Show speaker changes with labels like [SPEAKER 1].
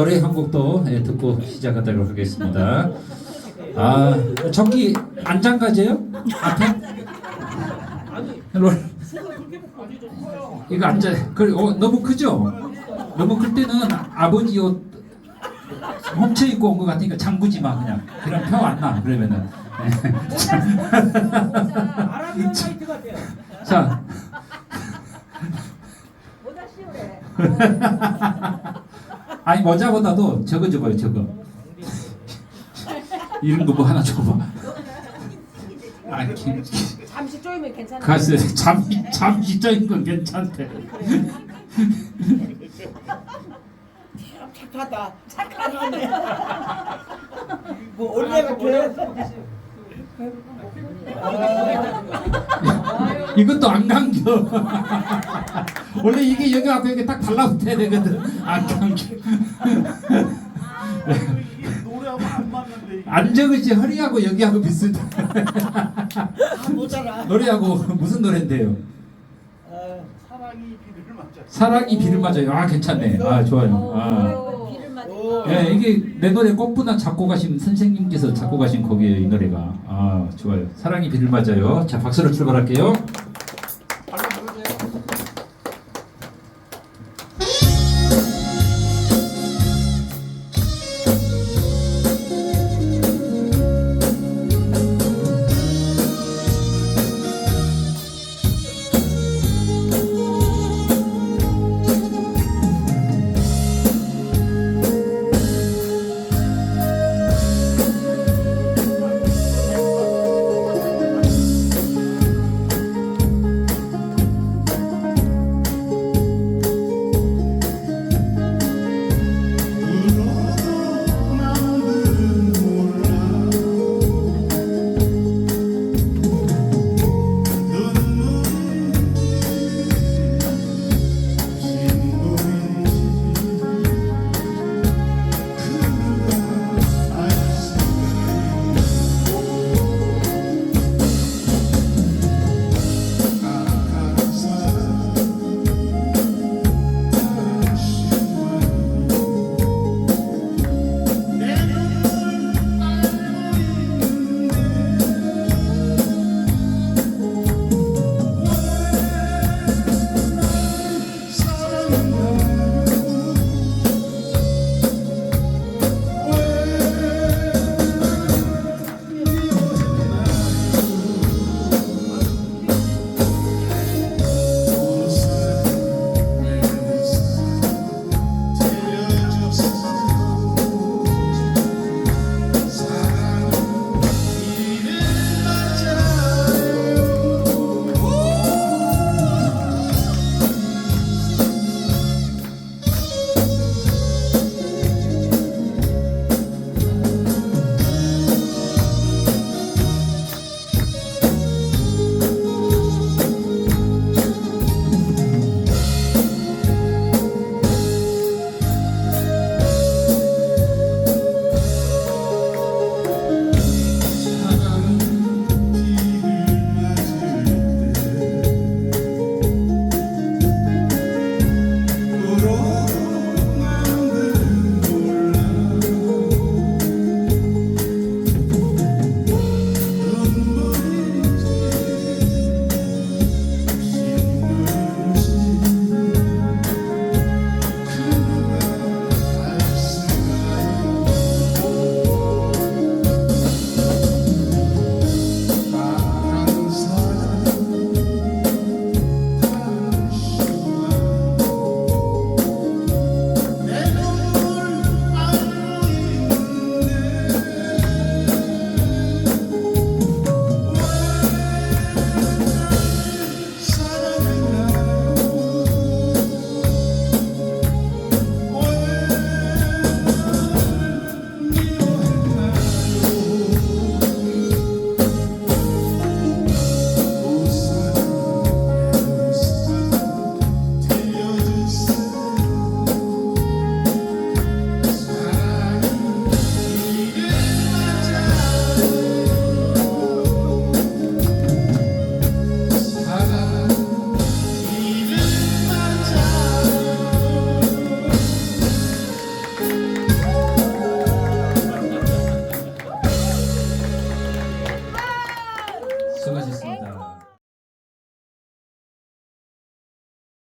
[SPEAKER 1] 노래 한 곡도 예, 듣고 시작하도록 하겠습니다. 아 저기 안장가제요? 앞에? 롤. 이거 앉아. 그 어, 너무 크죠? 너무 클 때는 아버지 옷 훔쳐 입고 온 것 같으니까 잠그지 마 그냥. 그럼 표안 나. 그러면은. 자. 아니 모자보다도 저거 줘봐요 저거 이런 거뭐 하나 줘봐 아니 기- 기-
[SPEAKER 2] 잠시 쪼이면 괜찮아.
[SPEAKER 1] 가서 잠이 잠이 쪄인 건 괜찮대
[SPEAKER 3] 착하다. 착하네. 뭐 원래 같아.
[SPEAKER 1] 이것도 안 감겨 원래 이게 여기 앞에 이렇게 딱 달라붙어야 되거든 안 감겨
[SPEAKER 4] 노래하고 안 맞는데 이게.
[SPEAKER 1] 안 적으지 허리하고 여기하고 비슷해
[SPEAKER 3] 아, 모자라.
[SPEAKER 1] 노래하고 무슨 노래인데요
[SPEAKER 3] 어,
[SPEAKER 4] 사랑이 비를 맞아.
[SPEAKER 1] 사랑이 비를 맞아요 아 괜찮네 아 좋아요 아.
[SPEAKER 2] 오, 비를.
[SPEAKER 1] 예, 이게 내 노래 꽃분한 작곡하신 선생님께서 작곡하신 곡이에요, 이 노래가. 아, 좋아요. 사랑이 비를 맞아요. 자, 박수로 출발할게요.